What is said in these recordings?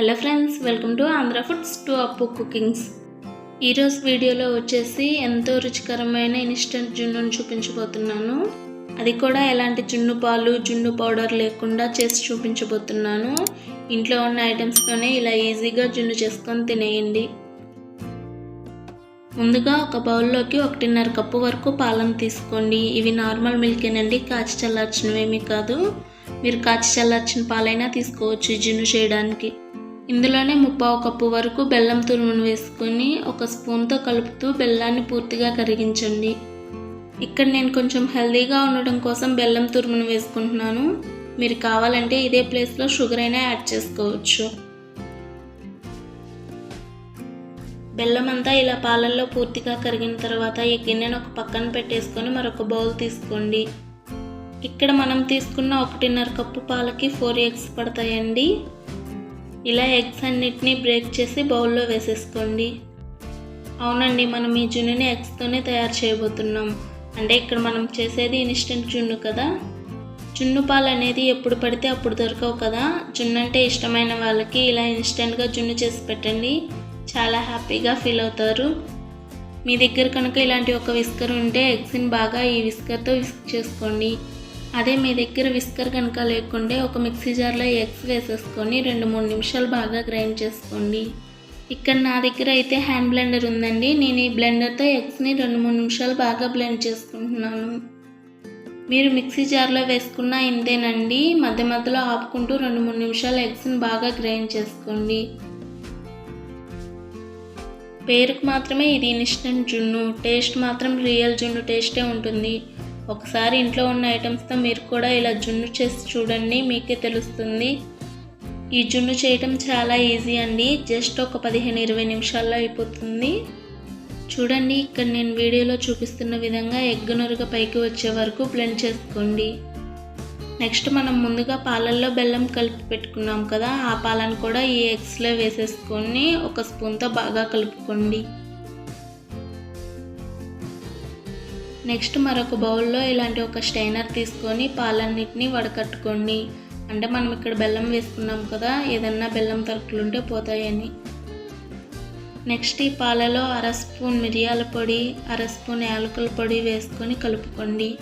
Hello friends welcome to Andhra foods to Appu cookings ఈరోజు వీడియోలో వచ్చేసి ఎంతో రుచికరమైన ఇన్స్టెంట్ జున్నును చూపించబోతున్నాను. అది కూడా ఎలాంటి జున్ను పాలు జున్ను పౌడర్ లేకుండా చేసి చూపించబోతున్నాను. ఇంట్లో ఉన్న ఐటమ్స్తోనే ఇలా ఈజీగా జున్ను చేసుకొని తినేయండి. ముందుగా ఒక బౌల్లోకి ఒకటిన్నర కప్పు వరకు పాలను తీసుకోండి. ఇవి నార్మల్ మిల్కేనండి కాచి చల్లార్చినవేమీ కాదు. మీరు కాచి చల్లార్చిన పాలైనా తీసుకోవచ్చు జున్ను చేయడానికి. ఇందులోనే ముప్పావు కప్పు వరకు బెల్లం తురుమును వేసుకొని ఒక స్పూన్తో కలుపుతూ బెల్లాన్ని పూర్తిగా కరిగించండి. ఇక్కడ నేను కొంచెం హెల్దీగా ఉండడం కోసం బెల్లం తురుమును వేసుకుంటున్నాను. మీరు కావాలంటే ఇదే ప్లేస్లో షుగర్ అయినా యాడ్ చేసుకోవచ్చు. బెల్లం అంతా ఇలా పాలల్లో పూర్తిగా కరిగిన తర్వాత ఈ గిన్నెను ఒక పక్కన పెట్టేసుకొని మరొక బౌల్ తీసుకోండి. ఇక్కడ మనం తీసుకున్న ఒకటిన్నర కప్పు పాలకి ఫోర్ ఎగ్స్ పడతాయండి. ఇలా ఎగ్స్ అన్నిటినీ బ్రేక్ చేసి బౌల్లో వేసేసుకోండి. అవునండి మనం ఈ జున్నుని ఎగ్స్తోనే తయారు చేయబోతున్నాం. అంటే ఇక్కడ మనం చేసేది ఇన్స్టెంట్ జున్ను కదా? జున్ను పాలు అనేది ఎప్పుడు పడితే అప్పుడు దొరకవు కదా? జున్ను అంటే ఇష్టమైన వాళ్ళకి ఇలా ఇన్స్టెంట్గా జున్ను చేసి పెట్టండి. చాలా హ్యాపీగా ఫీల్ అవుతారు. మీ దగ్గర కనుక ఇలాంటి ఒక విస్కర్ ఉంటే ఎగ్స్ని బాగా ఈ విస్కర్తో విస్క్ చేసుకోండి. అదే మీ దగ్గర విస్కర్ కనుక లేకుండా ఒక మిక్సీ జార్లో ఎగ్స్ వేసేసుకొని రెండు మూడు నిమిషాలు బాగా గ్రైండ్ చేసుకోండి. ఇక్కడ నా దగ్గర అయితే హ్యాండ్ బ్లెండర్ ఉందండి. నేను ఈ బ్లెండర్తో ఎగ్స్ని రెండు మూడు నిమిషాలు బాగా బ్లెండ్ చేసుకుంటున్నాను. మీరు మిక్సీ జార్లో వేసుకున్న ఇంతేనండి. మధ్య మధ్యలో ఆపుకుంటూ రెండు మూడు నిమిషాలు ఎగ్స్ని బాగా గ్రైండ్ చేసుకోండి. పేరుకు మాత్రమే ఇది ఇన్స్టెంట్ జున్ను. టేస్ట్ మాత్రం రియల్ జున్ను టేస్టే ఉంటుంది. ఒకసారి ఇంట్లో ఉన్న ఐటమ్స్తో మీరు కూడా ఇలా జున్ను చేసి చూడండి మీకే తెలుస్తుంది. ఈ జున్ను చేయటం చాలా ఈజీ అండి. జస్ట్ ఒక పదిహేను ఇరవై నిమిషాల్లో అయిపోతుంది. చూడండి ఇక్కడ నేను వీడియోలో చూపిస్తున్న విధంగా ఎగ్ నురుగ పైకి వచ్చే వరకు బ్లెండ్ చేసుకోండి. నెక్స్ట్ మనం ముందుగా పాలల్లో బెల్లం కలిపి పెట్టుకున్నాం కదా ఆ పాలను కూడా ఈ ఎగ్స్లో వేసేసుకొని ఒక స్పూన్తో బాగా కలుపుకోండి. నెక్స్ట్ మరొక బౌల్లో ఇలాంటి ఒక స్టైనర్ తీసుకొని పాలన్నిటిని వడకట్టుకోండి. అంటే మనం ఇక్కడ బెల్లం వేసుకున్నాం కదా ఏదన్నా బెల్లం తరుకులు ఉంటే పోతాయని. నెక్స్ట్ ఈ పాలలో అర స్పూన్ మిరియాల పొడి అర స్పూన్ యాలకుల పొడి వేసుకొని కలుపుకోండి.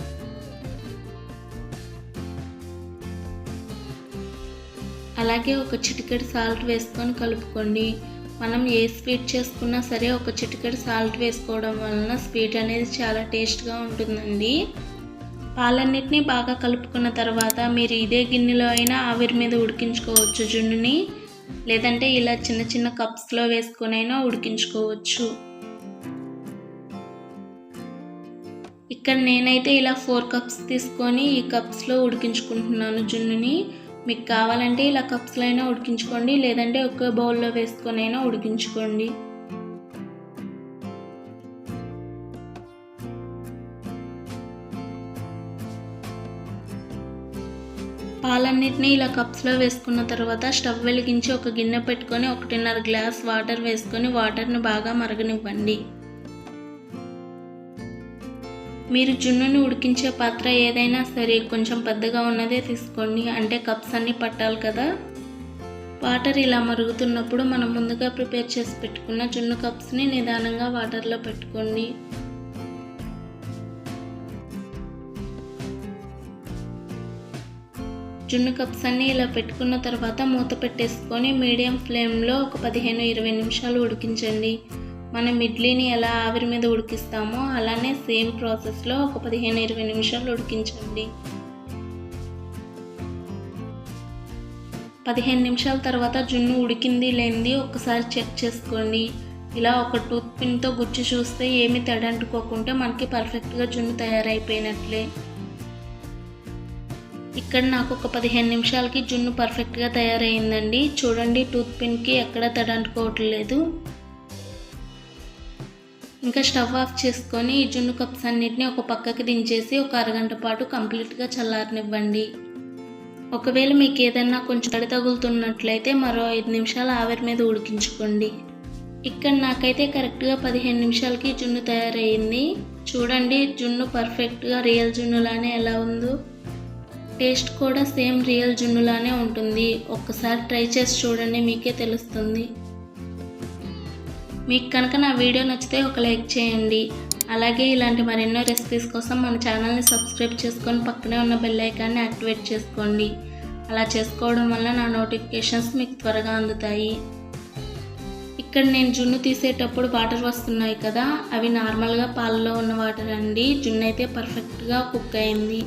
అలాగే ఒక చిటికెడు సాల్ట్ వేసుకొని కలుపుకోండి. మనం ఏ స్వీట్ చేసుకున్నా సరే ఒక చిటికెడు సాల్ట్ వేసుకోవడం వలన స్వీట్ అనేది చాలా టేస్ట్గా ఉంటుందండి. పాలన్నిటిని బాగా కలుపుకున్న తర్వాత మీరు ఇదే గిన్నెలో అయినా ఆవిరి మీద ఉడికించుకోవచ్చు జున్నుని. లేదంటే ఇలా చిన్న చిన్న కప్స్లో వేసుకొని అయినా ఉడికించుకోవచ్చు. ఇక్కడ నేనైతే ఇలా ఫోర్ కప్స్ తీసుకొని ఈ కప్స్లో ఉడికించుకుంటున్నాను జున్నుని. మీకు కావాలంటే ఇలా కప్స్లో అయినా ఉడికించుకోండి లేదంటే ఒక బౌల్లో వేసుకొని అయినా ఉడికించుకోండి. పాలన్నిటిని ఇలా కప్స్లో వేసుకున్న తర్వాత స్టవ్ వెలిగించి ఒక గిన్నె పెట్టుకొని ఒకటిన్నర గ్లాస్ వాటర్ వేసుకొని వాటర్ని బాగా మరగనివ్వండి. మీరు జున్నుని ఉడికించే పాత్ర ఏదైనా సరే కొంచెం పెద్దగా ఉన్నదే తీసుకోండి. అంటే కప్స్ అన్నీ పట్టాలి కదా. వాటర్ ఇలా మరుగుతున్నప్పుడు మనం ముందుగా ప్రిపేర్ చేసి పెట్టుకున్న జున్ను కప్స్ని నిదానంగా వాటర్లో పెట్టుకోండి. జున్ను కప్స్ అన్నీ ఇలా పెట్టుకున్న తర్వాత మూత పెట్టేసుకొని మీడియం ఫ్లేమ్లో ఒక పదిహేను ఇరవై నిమిషాలు ఉడికించండి. మనం ఇడ్లీని ఎలా ఆవిరి మీద ఉడికిస్తామో అలానే సేమ్ ప్రాసెస్లో ఒక పదిహేను ఇరవై నిమిషాలు ఉడికించండి. పదిహేను నిమిషాల తర్వాత జున్ను ఉడికింది లేనిది ఒకసారి చెక్ చేసుకోండి. ఇలా ఒక టూత్ పిన్తో గుచ్చి చూస్తే ఏమి తడంటుకోకుంటే మనకి పర్ఫెక్ట్గా జున్ను తయారైపోయినట్లే. ఇక్కడ నాకు ఒక పదిహేను నిమిషాలకి జున్ను పర్ఫెక్ట్గా తయారైందండి. చూడండి టూత్ పిన్కి ఎక్కడా తడంటుకోవట్లేదు. ఇంకా స్టవ్ ఆఫ్ చేసుకొని ఈ జున్ను కప్స్ అన్నిటిని ఒక పక్కకి దించేసి ఒక అరగంట పాటు కంప్లీట్గా చల్లారనివ్వండి. ఒకవేళ మీకు ఏదైనా కొంచెం తడి తగులుతున్నట్లయితే మరో ఐదు నిమిషాలు ఆవిరి మీద ఉడికించుకోండి. ఇక్కడ నాకైతే కరెక్ట్గా పదిహేను నిమిషాలకి జున్ను తయారయ్యింది చూడండి జున్ను పర్ఫెక్ట్గా రియల్ జున్నులానే ఎలా ఉందో. టేస్ట్ కూడా సేమ్ రియల్ జున్నులానే ఉంటుంది. ఒక్కసారి ట్రై చేసి చూడండి మీకే తెలుస్తుంది. మీకు కనుక నా వీడియో నచ్చితే ఒక లైక్ చేయండి. అలాగే ఇలాంటి మరెన్నో రెసిపీస్ కోసం మన ఛానల్ని సబ్స్క్రైబ్ చేసుకొని పక్కనే ఉన్న బెల్ ఐకాన్ని యాక్టివేట్ చేసుకోండి. అలా చేసుకోవడం వల్ల నా నోటిఫికేషన్స్ మీకు త్వరగా అందుతాయి. ఇక్కడ నేను జున్ను తీసేటప్పుడు వాటర్ వస్తున్నాయి కదా అవి నార్మల్గా పాలలో ఉన్న వాటర్ అండి. జున్ను అయితే పర్ఫెక్ట్గా కుక్ అయింది.